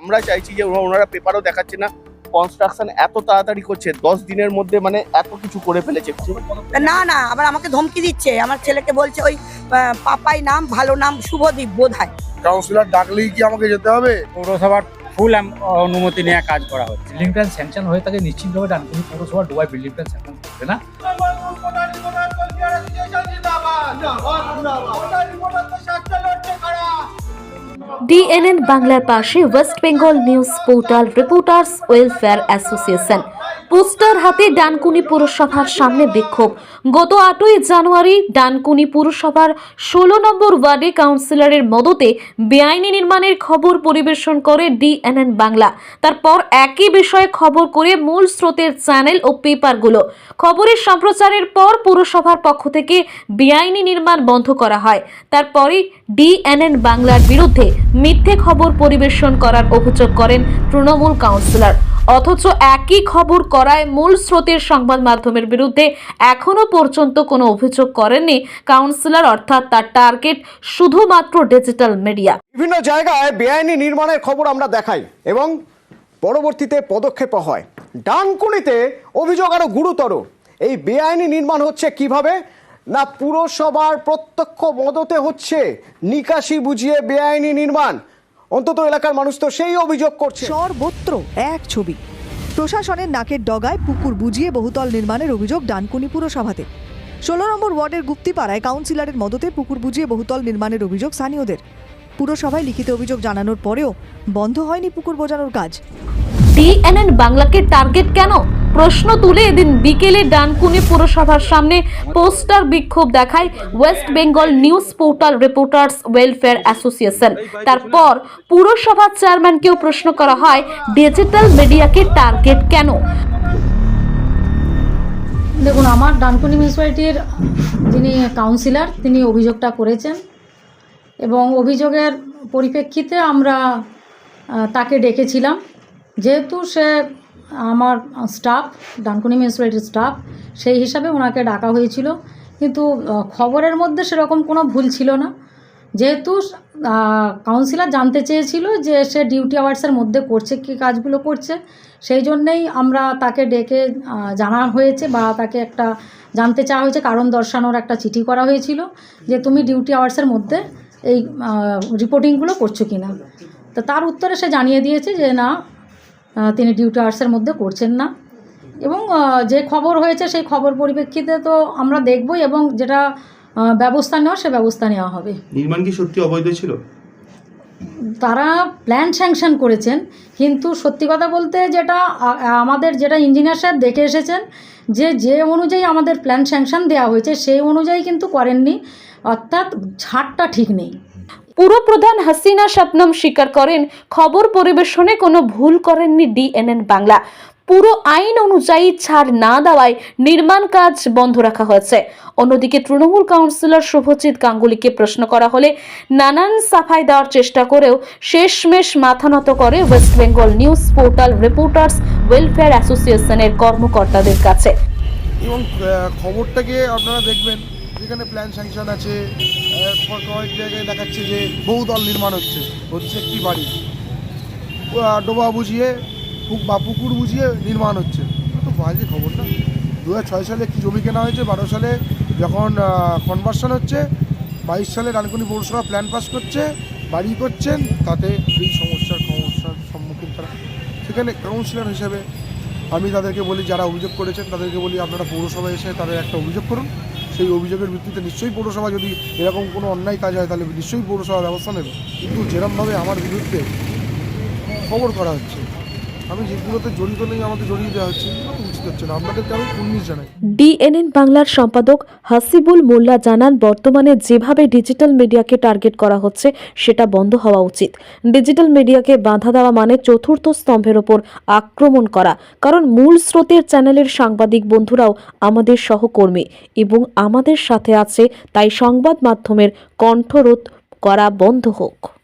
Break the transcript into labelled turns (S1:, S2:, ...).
S1: আমরা চাইছি যে ওনারা পেপারও দেখাচ্ছে না কনস্ট্রাকশন এত তাড়াতাড়ি করছে দশ দিনের মধ্যে মানে এত কিছু করে ফেলেছে
S2: না না আবার আমাকে ধমকি দিচ্ছে আমার ছেলেকে বলছে ওই পাপাই নাম ভালো নাম শুভদীপ বোধ হয়
S3: কাউন্সিলর ডাকলেই কি আমাকে যেতে হবে
S4: পৌরসভার ফুল অনুমতি নিয়ে কাজ করা হচ্ছে বিল্ডিং প্ল্যান স্যাংশন হয়ে থাকে নিশ্চিতভাবে ডানকুনি পৌরসভা ডুবাই বিল্ডিং প্ল্যান স্যাংশন করবে না
S5: ডিএনএন বাংলার পাশে West Bengal news portal reporters welfare association poster হাতে ডানকুনি পুরসভার সামনে বিক্ষোভ। গত আটই জানুয়ারি ডানকুনি পুরসভার ষোলো নম্বর ওয়ার্ডে কাউন্সিলরের মদতে বেআইনি নির্মাণের খবর পরিবেশন করে ডিএনএন বাংলা। তারপর একই বিষয়ে খবর করে মূল স্রোতের চ্যানেল ও পেপারগুলো। খবরের সম্প্রচারের পর পুরসভার পক্ষ থেকে বেআইনি নির্মাণ বন্ধ করা হয়। তারপরে ডিএনএন বাংলার বিরুদ্ধে মিথ্যে খবর পরিবেশন করার অভিযোগ করেন তৃণমূল কাউন্সিলর। অথচ একই খবর করায় মূল স্রোতের সংবাদ মাধ্যমের বিরুদ্ধে এখনও পর্যন্ত কোনো অভিযোগ করেননি কাউন্সিলর অর্থাৎ তার টার্গেট শুধুমাত্র ডিজিটাল মিডিয়া।
S6: বিভিন্ন জায়গায় বেআইনি নির্মাণের খবর আমরা দেখাই এবং পরবর্তীতে পদক্ষেপ হয়। ডানকুনিতে অভিযোগ আরও গুরুতর। এই বেআইনি নির্মাণ হচ্ছে কীভাবে? না পুরসভার প্রত্যক্ষ মদতে হচ্ছে? নিকাশি বুঝিয়ে বেআইনি নির্মাণ। অন্তত এলাকার মানুষ তো সেই অভিযোগ করছে।
S7: সর্বত্র এক ছবি। প্রশাসনের নাকের ডগায় পুকুর বুঝিয়ে বহুতল নির্মাণের অভিযোগ ডানকুনি পুরসভাতে। ষোলো নম্বর ওয়ার্ডের গুপ্তিপাড়ায় কাউন্সিলরের মদতে পুকুর বুঝিয়ে বহুতল নির্মাণের অভিযোগ স্থানীয়দের। পুরসভায় লিখিত অভিযোগ জানানোর পরেও বন্ধ হয়নি পুকুর বোঝানোর কাজ।
S5: টিএনএন বাংলাকে টার্গেট কেন? প্রশ্ন তুলে এদিন বিকেলে ডানকুনি পুরসভার সামনে পোস্টার বিক্ষোভ দেখায় West Bengal news portal reporters welfare association. তারপর পুরসভার চেয়ারম্যানকেও প্রশ্ন করা হয়, ডিজিটাল মিডিয়াকে টার্গেট কেন?
S8: দেখুন, আমার ডানকুনি মিউনিসিপ্যালিটির যিনি কাউন্সিলর, তিনি অভিযোগটা করেছেন এবং অভিযোগের পরিপ্রেক্ষিতে আমরা তাকে ডেকেছিলাম। যেহেতু সে আমার স্টাফ, ডানকুনি মিউনিসিপ্যালিটির স্টাফ, সেই হিসাবে ওনাকে ডাকা হয়েছিল। কিন্তু খবরের মধ্যে সেরকম কোনো ভুল ছিল না। যেহেতু কাউন্সিলর জানতে চেয়েছিল যে সে ডিউটি আওয়ার্সের মধ্যে করছে, কী কাজগুলো করছে। সেই জন্যেই আমরা তাকে ডেকে জানা হয়েছে বা তাকে একটা জানতে চাওয়া হয়েছে, কারণ দর্শানোর একটা চিঠি করা হয়েছিল যে তুমি ডিউটি আওয়ার্সের মধ্যে এই রিপোর্টিংগুলো করছ কি না তো তার উত্তরে সে জানিয়ে দিয়েছে যে না তিনি ডিউটি আওয়ার্সের মধ্যে করছেন না। এবং যে খবর হয়েছে সেই খবর পরিপ্রেক্ষিতে তো আমরা দেখবই এবং যেটা ব্যবস্থা নেওয়া সে ব্যবস্থা নেওয়া হবে।
S9: নির্মাণ কি সত্যি অবৈধ ছিল?
S8: তারা প্ল্যান স্যাংশন করেছেন কিন্তু সত্যি কথা বলতে যেটা আমাদের যেটা ইঞ্জিনিয়ার সাহেব দেখে এসেছেন যে যে অনুযায়ী আমাদের প্ল্যান স্যাংশন দেওয়া হয়েছে সেই অনুযায়ী কিন্তু করেননি। অর্থাৎ ছাড়টা ঠিক নেই।
S5: পুরপ্রধান হাসিনা শবনম স্বীকার করেন, খবর পরিবেশনে কোনো ভুল করেননি ডিএনএন বাংলা। পুরো আইন অনুযায়ী ছাড় না দেওয়ায় নির্মাণ কাজ বন্ধ রাখা হয়েছে। অন্যদিকে তৃণমূল কাউন্সিলর শুভজিৎ গাঙ্গুলিকে প্রশ্ন করা হলে নানান সাফাই দেওয়ার চেষ্টা করেও শেষমেশ মাথা নত করে West Bengal news portal reporters welfare অ্যাসোসিয়েশনের কর্মকর্তাদের কাছে।
S3: এবং খবরটাকে আপনারা দেখবেন। যেখানে প্ল্যান স্যাংশন আছে। কয়েক জায়গায় দেখাচ্ছে যে বহুতল নির্মাণ হচ্ছে। হচ্ছে একটি বাড়ি। ডোবা বুঝিয়ে বা পুকুর বুঝিয়ে নির্মাণ হচ্ছে। তো বাজে খবর না? দু হাজার ছয় সালে কি জমি কেনা হয়েছে? বারো সালে যখন কনভার্সন হচ্ছে, বাইশ সালে রানকুনি পৌরসভা প্ল্যান পাস করছে, বাড়ি করছেন, তাতে এই সমস্যার সমস্যার সম্মুখীন তারা। সেখানে কাউন্সিলর হিসেবে আমি তাদেরকে বলি, যারা অভিযোগ করেছেন, তাদেরকে বলি আপনারা পৌরসভায় এসে তাদের একটা অভিযোগ করুন। সেই অভিযোগের ভিত্তিতে নিশ্চয়ই পৌরসভা যদি এরকম কোনো অন্যায় কাজ হয়, তাহলে নিশ্চয়ই পৌরসভা ব্যবস্থা নেবে। কিন্তু যেরমভাবে আমার বিরুদ্ধে খবর করা হচ্ছে
S5: ডিএনএন বাংলার সম্পাদক হাসিবুল মোল্লা জানান, বর্তমানে যেভাবে ডিজিটাল মিডিয়াকে টার্গেট করা হচ্ছে, সেটা বন্ধ হওয়া উচিত। ডিজিটাল মিডিয়াকে বাধা দেওয়া মানে চতুর্থ স্তম্ভের ওপর আক্রমণ করা। কারণ মূল স্রোতের চ্যানেলের সাংবাদিক বন্ধুরাও আমাদের সহকর্মী এবং আমাদের সাথে আছে, তাই সংবাদ মাধ্যমের কণ্ঠরোধ করা বন্ধ হোক।